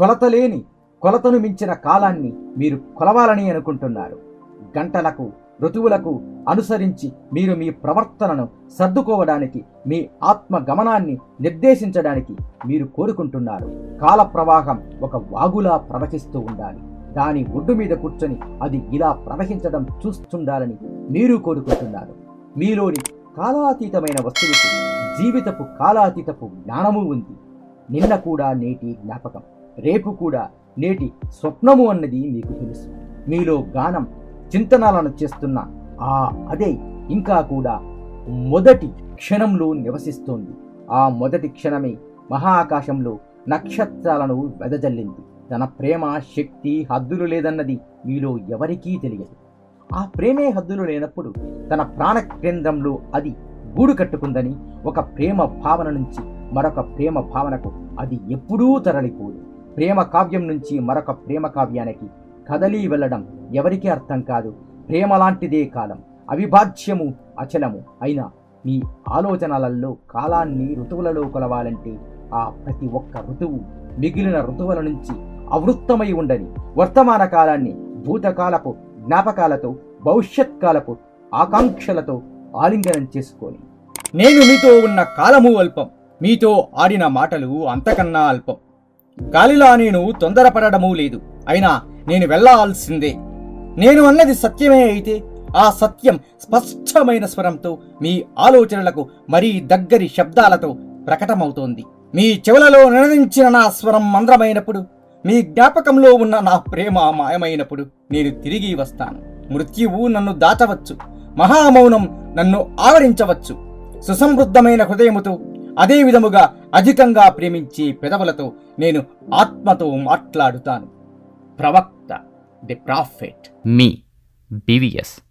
కొలతలేని కొలతను మించిన కాలాన్ని మీరు కొలవాలని అనుకుంటున్నారు. గంటలకు ఋతువులకు అనుసరించి మీరు మీ ప్రవర్తనను సర్దుకోవడానికి మీ ఆత్మ గమనాన్ని నిర్దేశించడానికి మీరు కోరుకుంటున్నారు. కాల ప్రవాహం ఒక వాగులా ప్రవహిస్తూ ఉండాలి. దాని ఒడ్డు మీద కూర్చొని అది ఇలా ప్రవహించడం చూస్తుండాలని మీరు కోరుకుంటున్నారు. మీలోని కాలాతీతమైన వస్తువుకు జీవితపు కాలాతీతపు జ్ఞానము ఉంది. నిన్న కూడా నేటి జ్ఞాపకం. రేపు కూడా నేటి స్వప్నము అన్నది మీకు తెలుసు. మీలో గానం చింతనాలను చేస్తున్న ఆ అదే ఇంకా కూడా మొదటి క్షణంలో నివసిస్తోంది. ఆ మొదటి క్షణమే మహాకాశంలో నక్షత్రాలను వెదజల్లింది. తన ప్రేమ శక్తి హద్దులు లేదన్నది మీలో ఎవరికీ తెలియదు. ఆ ప్రేమే హద్దులు లేనప్పుడు తన ప్రాణ కేంద్రంలో అది గూడు కట్టుకుందని ఒక ప్రేమ భావన నుంచి మరొక ప్రేమ భావనకు అది ఎప్పుడూ తరలిపోదు. ప్రేమ కావ్యం నుంచి మరొక ప్రేమ కావ్యానికి కదలి వెళ్ళడం ఎవరికీ అర్థం కాదు. ప్రేమ లాంటిదే కాలం అవిభాజ్యము అచలము. అయినా మీ ఆలోచనలలో కాలాన్ని ఋతువులలో కొలవాలంటే ఆ ప్రతి ఒక్క ఋతువు మిగిలిన ఋతువుల నుంచి అవృత్తమై ఉండని వర్తమాన కాలాన్ని భూతకాలపు జ్ఞాపకాలతో భవిష్యత్ కాలపు ఆకాంక్షలతో ఆలింగనం చేసుకొని. నేను మీతో ఉన్న కాలము అల్పం మీతో ఆడిన మాటలు అంతకన్నా అల్పం. గాలిలా నేను తొందరపడడమూ లేదు. అయినా నేను వెళ్ళాల్సిందే నేను అన్నది సత్యమే అయితే ఆ సత్యం స్పష్టమైన స్వరంతో మీ ఆలోచనలకు మరీ దగ్గరి శబ్దాలతో ప్రకటమవుతోంది. మీ చెవులలో నిర్ణయించిన నా స్వరం మంద్రమైనప్పుడు మీ జ్ఞాపకంలో ఉన్న నా ప్రేమ మాయమైనప్పుడు నేను తిరిగి వస్తాను. మృత్యువు నన్ను దాచవచ్చు మహామౌనం నన్ను ఆవరించవచ్చు. సుసమృద్ధమైన హృదయముతో అదే విధముగా అధికంగా ప్రేమించే పెదవులతో నేను ఆత్మతో మాట్లాడుతాను. ప్రవక్త ది ప్రాఫెట్. Me BVS.